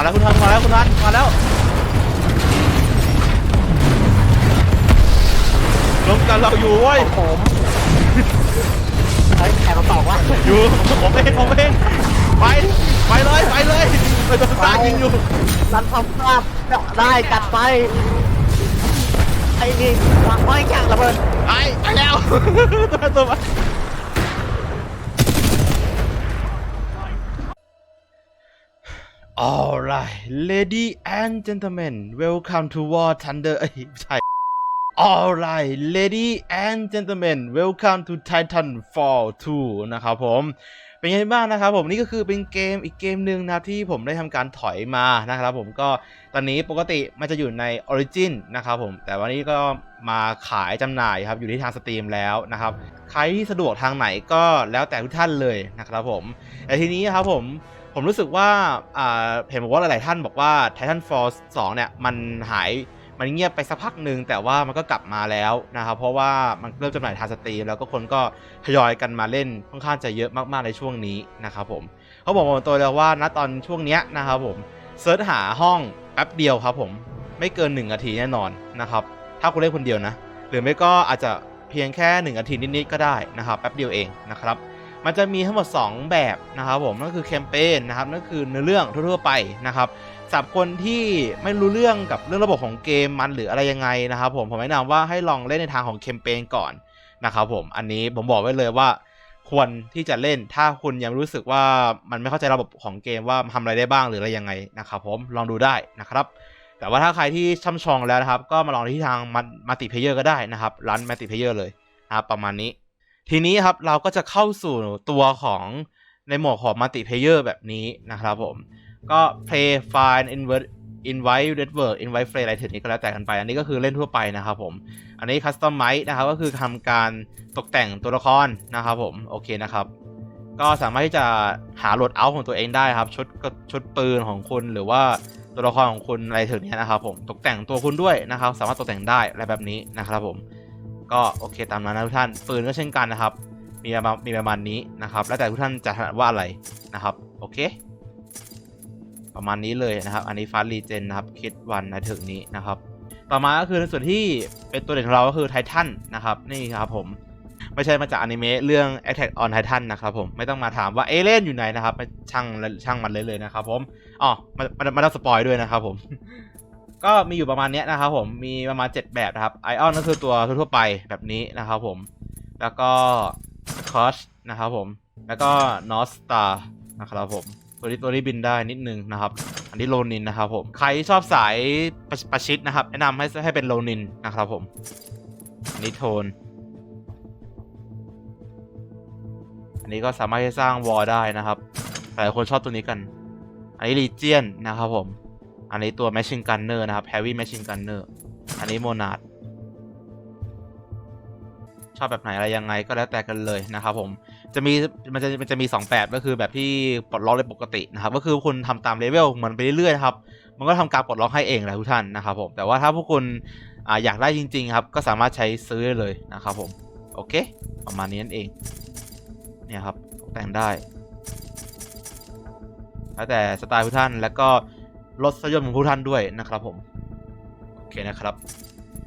มาแล้วคุณทันมาแล้วคุณทันมาแล้วรวมกันเราอยู่เว้ยผมเฮ้ยใครมาบอกว่าอยู่ผมเองผมเองไปไปเลยไปเลยไปโดนตายิงอยู่รันทำภาพได้จัดไปไอ้นี่วางไว้แข่งระเบิดไปไปแล้วตัวตัว Alright lady and gentlemen welcome to War Thunder เอ้ยไม่ใช่ Alright lady and gentlemen welcome to Titanfall 2 นะครับผมเป็นไงบ้างนะครับผมนี่ก็คือเป็นเกมอีกเกมหนึ่งนะที่ผมได้ทำการถอยมานะครับผมก็ตอนนี้ปกติมันจะอยู่ใน Origin นะครับผมแต่วันนี้ก็มาขายจำหน่ายครับอยู่ที่ทางสตรีมแล้วนะครับใครที่สะดวกทางไหนก็แล้วแต่ทุกท่านเลยนะครับผมแต่ทีนี้ครับผม ผมรู้สึกว่าเห็นบอกว่าหลาย ๆ ท่านบอกว่า Titanfall 2เนี่ย มันหายมันเงียบไปสักพักหนึ่งแต่ว่ามันก็กลับมาแล้วนะครับ เพราะว่ามันเริ่มจำหน่ายทางสตรีมแล้วก็คนก็ทยอยกันมาเล่นค่อนข้างจะเยอะมาก ๆ ในช่วงนี้นะครับผมเขาบอกมาตัวเลยว่าณตอนช่วงเนี้ยนะครับผมเซิร์ชหาห้องแป๊บเดียวครับผมไม่เกิน 1 นาทีแน่นอนนะครับ ถ้าคุณเล่นคนเดียวนะ หรือไม่ก็อาจจะเพียงแค่ 1 นาทีนิด ๆ ก็ได้นะครับแป๊บเดียวเองนะครับ มันจะมีทั้งหมด 2 แบบนะครับผมนั่นคือแคมเปญนะครับนั่นคือเนื้อเรื่องทั่วๆไปนะครับสำหรับคนที่ไม่รู้เรื่องกับเรื่องระบบของเกมมันหรืออะไรยังไงนะครับผมผมแนะนำว่าให้ลองเล่นในทางของแคมเปญก่อนนะครับผมอันนี้ผมบอกไว้เลยว่าควรที่จะเล่นถ้าคุณยังรู้สึกว่ามันไม่เข้าใจระบบของเกมว่าทำอะไรได้บ้างหรืออะไรยังไงนะครับผมลองดูได้นะครับ แต่ว่าถ้าใครที่ช่ำชองแล้วนะครับ ก็มาลองที่ทางมัลติเพเยอร์ก็ได้นะครับร้านมัลติเพเยอร์เลยนะครับประมาณนี้ ทีนี้ครับเราก็จะเข้าสู่ตัวของในหมวดของมัลติเพเยอร์แบบนี้นะครับผม ก็ play file invert invite network invite frame อะไรถึงนี้ก็แล้วแต่กันไป อันนี้ก็คือเล่นทั่วไปนะครับผม อันนี้ customize นะครับก็คือทำการตกแต่งตัวละครนะครับผม โอเคนะครับ ก็สามารถที่จะหาโหลดเอาของตัวเองได้ครับชุดชุดปืนของคุณหรือว่าตัวละครของคุณอะไรถึงนี้นะครับผม ตกแต่งตัวคุณด้วยนะครับ สามารถตกแต่งได้อะไรแบบนี้นะครับผม ก็โอเคตามนั้นนะทุกท่าน ปืนก็เช่นกันนะครับ มีประมาณมีประมาณนี้นะครับ แล้วแต่ทุกท่านจะถนัดว่าอะไรนะครับ โอเค ประมาณนี้เลยนะครับ อันนี้ฟาสรีเจนนะครับ คิดวันในถึงนี้นะครับ ต่อมาก็คือในส่วนที่เป็นตัวเด่นของเราก็คือไททันนะครับ นี่ครับผมไม่ใช่มาจากอนิเมะเรื่อง Attack on Titan นะครับผมไม่ต้องมาถามว่าเอเลนอยู่ไหนนะครับไม่ช่างช่างมันเลยเลยนะครับผมอ๋อมันมันมันต้องสปอยด้วยนะครับผม ก็มีอยู่ประมาณนี้นะครับผมมีประมาณ 7 แบบนะครับไอออนก็คือตัวทั่วไปแบบนี้นะครับผม แล้วก็คอชนะครับผม แล้วก็นอสตานะครับผมตัวนี้ตัวนี้บินได้นิดนึงนะครับ อันนี้โลนินนะครับผมใครชอบสายประประชิดนะครับ แนะนำให้ให้เป็นโลนินนะครับผมอันนี้โทน อันนี้ก็สามารถที่สร้างวอลได้นะครับหลายคนชอบตัวนี้กัน อันนี้ลีเจียนนะครับผม อันนี้ตัว Machine Gunner นะครับ Heavy Machine Gunner อันนี้โมนาดชอบแบบไหนอะไรยังไงก็แล้วแต่กันเลยนะครับผมจะมีมันจะมันจะมี2แบบก็คือแบบที่ปลดล็อกได้ปกตินะครับก็คือคุณทำตามเลเวลมือนไปเรื่อยๆครับมันก็ทำการปลดล็อกให้เองแหละทุกท่านนะครับผมแต่ว่าถ้าพวกคุณออยากได้จริง ๆ ครับ ก็สามารถใช้ซื้อได้เลยนะครับผมโอเค ประมาณนี้นั่นเองเนี่ยครับแต่งได้แล้วแต่สไตล์ผู้ท่านแล้วก็ รสนิยมของผู้ท่านด้วยนะครับผมโอเคนะครับ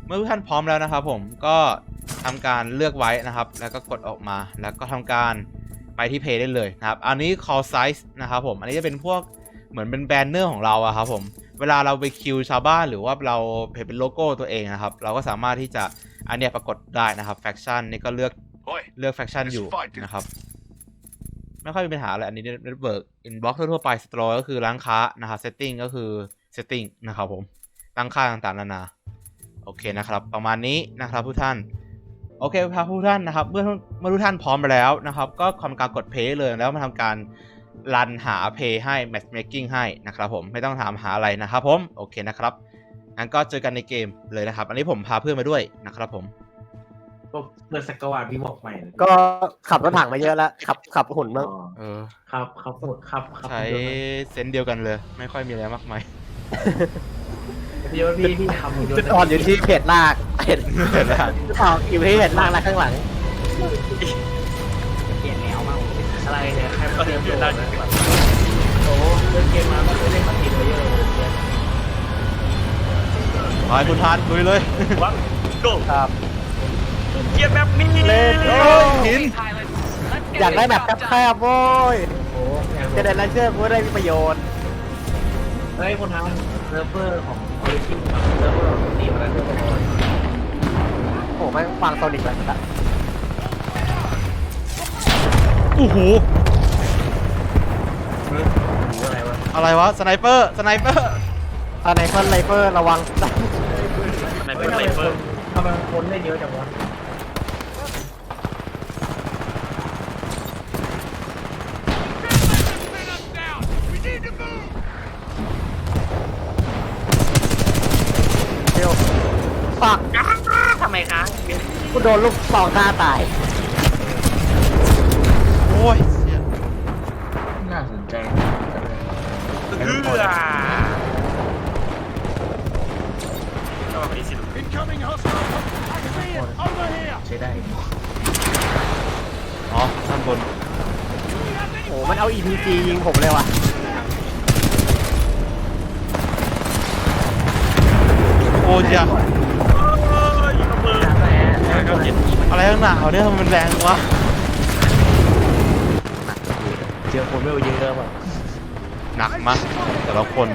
เมื่อทุกท่านพร้อมแล้วนะครับ ผมก็ทำการเลือกไว้นะครับ แล้วก็กดออกมาแล้วก็ทำการไปที่เพย์ได้เลยนะครับ อันนี้ call size นะครับผม อันนี้จะเป็นพวกเหมือนเป็นแบนเนอร์ของเราอะครับผม เวลาเราไปคิวชาวบ้านหรือว่าเราเพจเป็นโลโก้ตัวเองนะครับ เราก็สามารถที่จะอันเนี้ยปรากฏได้นะครับแฟคชั่นนี่ก็เลือก Oi, เลือกแฟคชั่นอยู่ Let's fight, dude. นะครับ ไม่ค่อยมีปัญหาอะไรอันนี้เน็ตเวิร์กอินบ็อกซ์ทั่วไปสตรอก็คือร้านค้านะครับเซตติ้งก็คือเซตติ้งนะครับผมตั้งค่าต่างๆนานาโอเคนะครับ ประมาณนี้นะครับผู้ท่านโอเคครับผู้ท่านนะครับเมื่อเมื่อทุกท่านพร้อมไปแล้วนะครับ ก็ทำการกดเพย์เลยแล้วมาทำการรันหาเพย์ให้ matchmaking ให้นะครับผมไม่ต้องถามหาอะไรนะครับผมโอเคนะครับงั้นก็เจอกันในเกมเลยนะครับ อันนี้ผมพาเพื่อนมาด้วยนะครับผม ก็เปิดสักกวาดพี่บอกใหม่เลยก็ขับรถถังมาเยอะแล้วขับขับหุ่นบ้างอ๋อเออ ครับครับหมดครับครับใช้เซนส์เดียวกันเลย ไม่ค่อยมีอะไรมากมายพี่ว่าพี่พี่ทำหุ่นยนจุดต์อ่อนอยู่ที่เพจลากเพจเห็นแล้วจุดอ่อนอยู่ที่เพจลากและข้างหลังเปลี่ยนแนวมากอะไรเนี่ยใครมาเตรียมตัวนะโอ้เล่นเกมมาไม่เคยเล่นมาทีเลยเยอะเลยไปคุณทานลุยเลยวังโดครับ เกียร์แบบนี้เล่นโอ้ยหินอยากได้แบบแคบๆโว้ยโอ้แจะได้ลันเชอร์กูได้มีประโยชน์เฮ้ยคนทำเซิร์ฟเวอร์ของออริจินกับเซิร์ฟเวอร์ของทีมอะไรตัวละครโอ้ไม่งฟังโซนิกแล้วนะโอ้โหหรืออะไรวะอะไรวะสไนเปอร์สไนเปอร์ตอนไหนเพิ่นไลเฟอร์ระวังไม่เฮ้เป็ยนทำไรไมคเฟิร์นทำไมคนเล่นเยอะจังวะ เดียวปัก ทำไมคะ กูโดนลูกสองฆ่าตาย โอ้ยเสียน่าสนใจเพื่อก็แบบนี้สิลูกใช้ได้อ๋อด้านบนโอ้มันเอา EPG ยิงผมเลยว่ะ โอ้ยอย่า ยิงระเบิด อะไรข้างหนาวเนี่ยทำไมมันแรงวะเจอคนไม่เอาเยอะแบบหนักมากแต่ละคน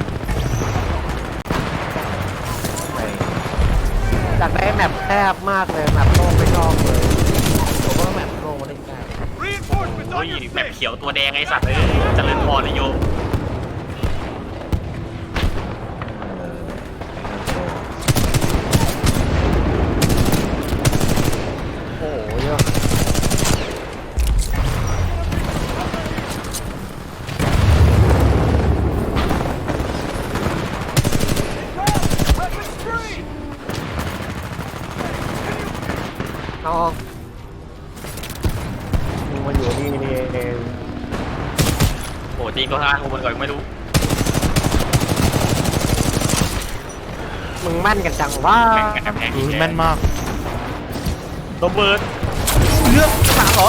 อยากได้แมปแคบมากเลยแมปโล่งไม่ชอบเลยผมว่าแบบโลเล่นได้โอ้ยแบบเขียวตัวแดงไอ้สัตว์เอ้ยเจริญพรนายโยางกูมันก่อนไม่รู้มึงแม่นกันจังว่าแข่งกันกำแพงอืมแม่นมากระเบิดเลือกขาเหรอ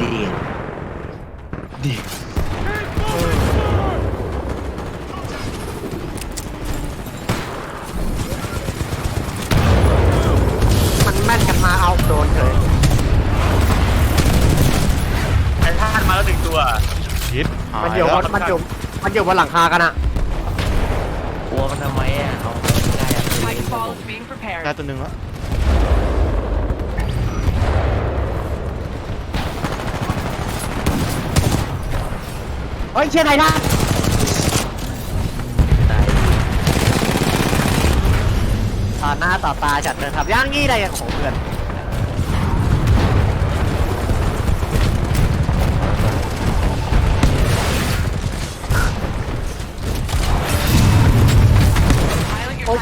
ดีดี แล้วบนมันอยู่มันอยู่บนหลังคากันอะกลัวมันทำไมอะเอาได้อะ Nightfall is being prepared. ได้ตัวหนึ่งแล้วเฮ้ยเชี่ยไหนนะตายต่อหน้าต่อตาจัดเลยครับย่างงี้ได้ยังของเพื่อน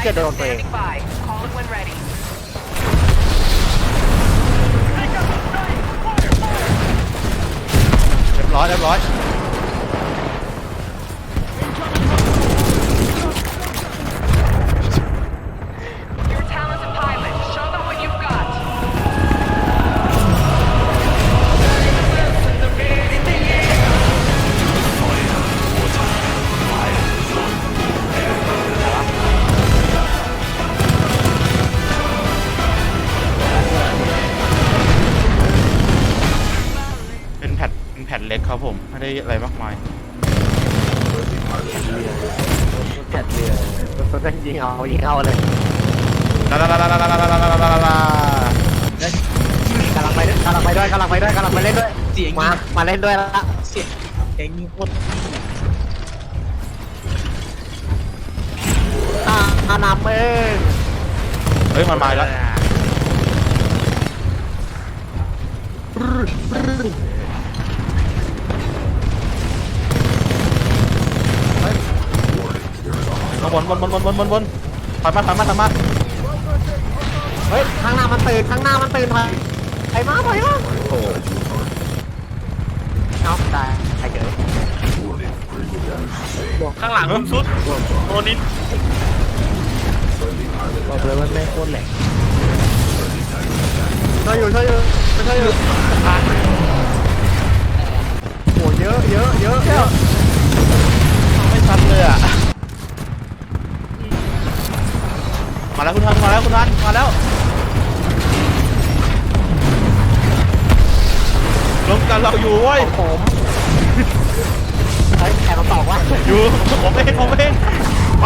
Pilot, your Oh, Titan get is on there. standing by. Call it when ready. เรียบร้อยเรียบร้อย ผ่นเป็นแผ่นเล็กครับผม ไม่ได้อะไรมากมายแกะเรือตัวนั้นยิงเอายิงเอาเลยลาลาลาลาลาลาลาลาลาลาลากำลังไปด้วยกำลังไปด้วยกำลังไปด้วยกำลังไปเล่นด้วยเสียงมามาเล่นด้วยละเสียงเสียงยิงโคตรอ่าอานำเองเฮ้ยมันมาแล้ว ข้างบนบนบนบนบนบนบนถอยมาถอยมาถอยมาเฮ้ยข้างหน้ามันตื่นข้างหน้ามันตื่นมาไอ้มาไปมาโอ้เอาตายไอ้เก๋ข้างหลังคุณสุดโรนินบอกเลยว่าแม่งโคตรแหลกช่วยอยู่ช่วยอยู่ช่วยอยู่หเยอะเยอะเยอะเยอะไม่ชัดเลยอะ มาแล้วคุณทันมาแล้วคุณทันมาแล้วรวมกันเราอยู่เว้ยผมเฮ้ยแอบมาตอกว่าอยู่ผมเองผมเองไป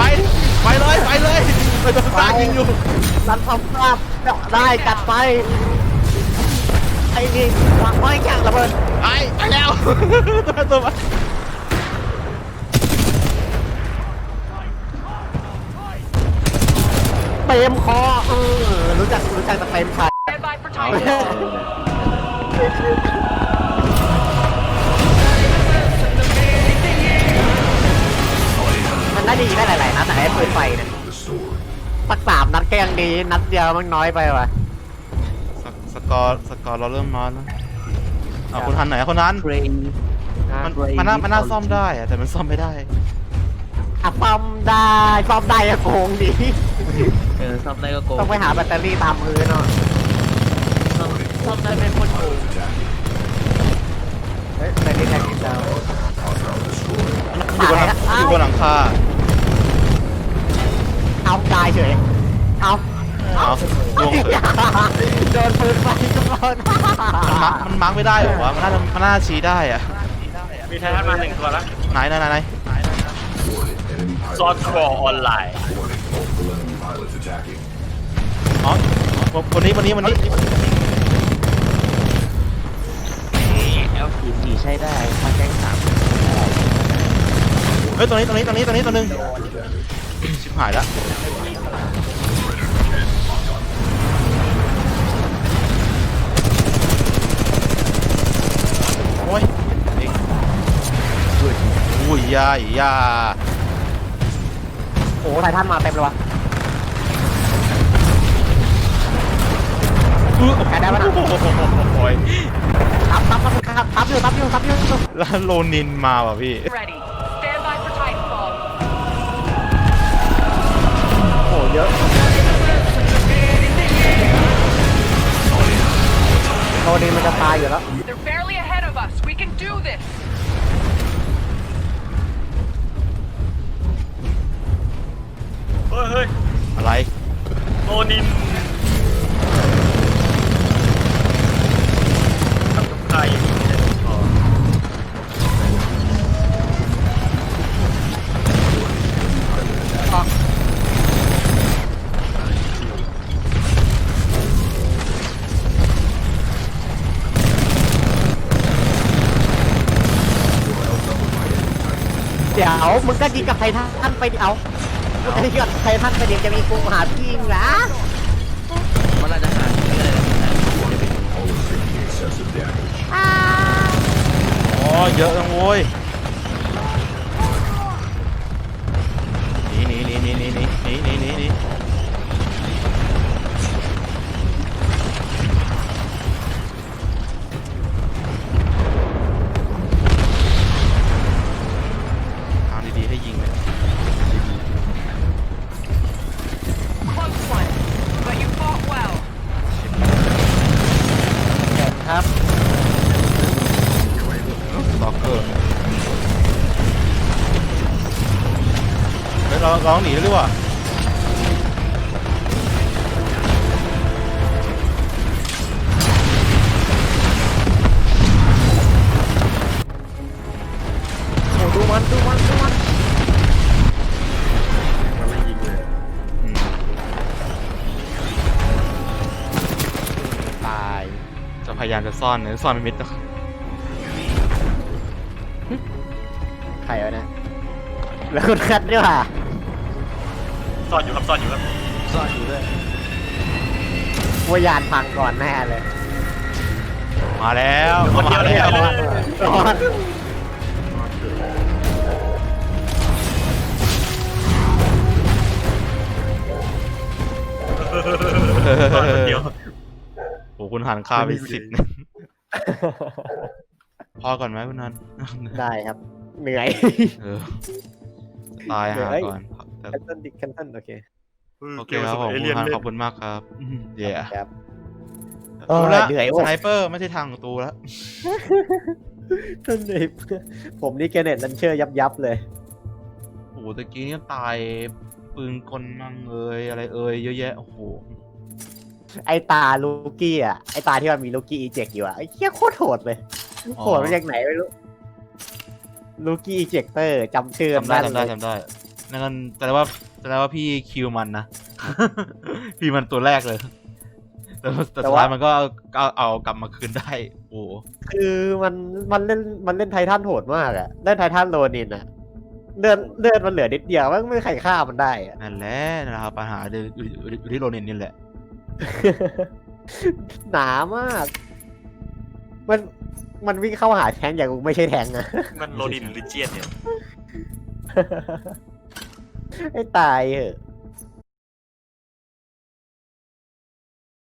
ไปเลยไปเลยเราจะตายยิงอยู่รันทำภาพได้จัดไปไอ้นี่วางไว้แข่งระเบิดไปไปแล้วตัวตัว มาเต็มคอเออรู้จักรู้จักแต่เต็มคอ Stand by for Titan. มันได้ดีได้หลายๆนัดแต่ไอ้ปืนไฟเนี่ยสักสามนัดก็ยังดีนัดเดียวมันน้อยไปว่ะ สกสกอร์สกอร์เราเริ่มน้อยแล้วเอาคุณทันไหนอะคุณทันเทรนมันมันน่ามันน่าซ่อมได้อะแต่มันซ่อมไม่ได้ อะซ่อมได้ซ่อมได้อะโกงดี เออซ่อมได้ก็โกงต้องไปหาแบตเตอรี่ตามพื้นเนาะซ่อมซ่อมได้เป็นคนโกงเฮ้ยแบตเตอรี่แบตเตอรี่เราอยู่บนหลังอยู่บนหลังคาเอาตายเฉยเอาเอาลวงเฉยโดนปืนไฟทุกคนมันมาร์คมันมาร์กไม่ได้เหรอวะมันน่าจะมันน่าชี้ได้อะมีไททันมาหนึ่งตัวแล้วไหนไหนไหนไหนซอสครอออนไลน์ อ๋อวันนี้วันนี้วันนี้เอลทีทีใช้ได้มาแจ้งสามเฮ้ยตรงนี้ตรงนี้ตรงนี้ตรงนี้ตัวหนึงชิบหายแล้วโอ้ยนี่อุ้ยยาอียาโอ้ไททันมาเต็มเลยวะ แพ้ได้ปะน่ะโอ้ยทับทับทับทับทับอยู่ทับอยู่ทับอยู่แล้วโลนินมาว่ะพี่ Ready. Stand by for Titanfall. โอ้เยอะโอดีมันจะตายอยู่แล้ว They're barely ahead of us. We can do this. เฮ้ยเฮ้ยอะไรโอนิน ทำกังนี้เนี่ยอ๋อเดี๋ยวมึงก็ยิงกับไททันไปดิเอามึงจะยิงกับไททันไปเดี๋ยวจะมีกูหาพี่มึงนะ อ๋อเยอะจังโว้ยหนีหนีหนีหนีหนีหนีหนีหนี จะพยายามจะซ่อนนะซ่อนไม่มิดใครวะเนี่ยแล้วคุณคัดด้วยว่ะซ่อนอยู่ครับซ่อนอยู่ครับซ่อนอยู่ด้วยว่ายานพังก่อนแน่เลยมาแล้วคนเดียวเลยมาเหรแล้อวก่อนซ่อนคนเดียวโอ้ คุณหันค่าไปสิบนะพอก่อนไหมคุณนันได้ครับ เหนื่อยเออตายหาก่อนแต่แคนเซิลดิแคนเซิลโอเคโอเคครับผมเอคุเลี่ยณนฮันเล่นขอบคุณมากครับอืมเย่ครับเออรู้ละเหนื่อยสว่ะไนเปอร์ไม่ใช่ทางของตูแล้วนั่นเองผมนี่แกเน็ตลันเชอร์ยับยับๆเลยโอ้โหตะกี้เนี่ยตายปืนกลมั่งเอ่ยอะไรเอ่ยเยอะแยะโอ้โห ไอตาลูกี้อะไอตาที่มันมีลูกี้อีเจกอยู่อะไอ้เหี้ยโคตรโหดเลยอ๋อโหดมาจากไหนไม่รู้ลูกี้อีเจกเตอร์จำชื่อจำได้แม่นจำได้เลยจำได้นั่นก็แสดงว่าแสดงว่าพี่คิวมันนะ พี่มันตัวแรกเลย แต่ว่าแต่สุดท้ายมันก็เอาเอาเอากลับมาคืนได้ โอ้โหคือมันมันเล่นมันเล่นไททันโหดมากอะเล่นไททันโรนินอะเลือดเลือดมันเหลือนิดเดียวมันไม่มีใครฆ่ามันได้อะนั่นแหละนะครับปัญหาอยู่อยู่อยู่ที่โรนินนี่แหละ หนามาก มันมันวิ่งเข้าหาแทงอย่างกูไม่ใช่แทงอะมันโรดินหรือเจียนเนี่ยให้ตายเหอะ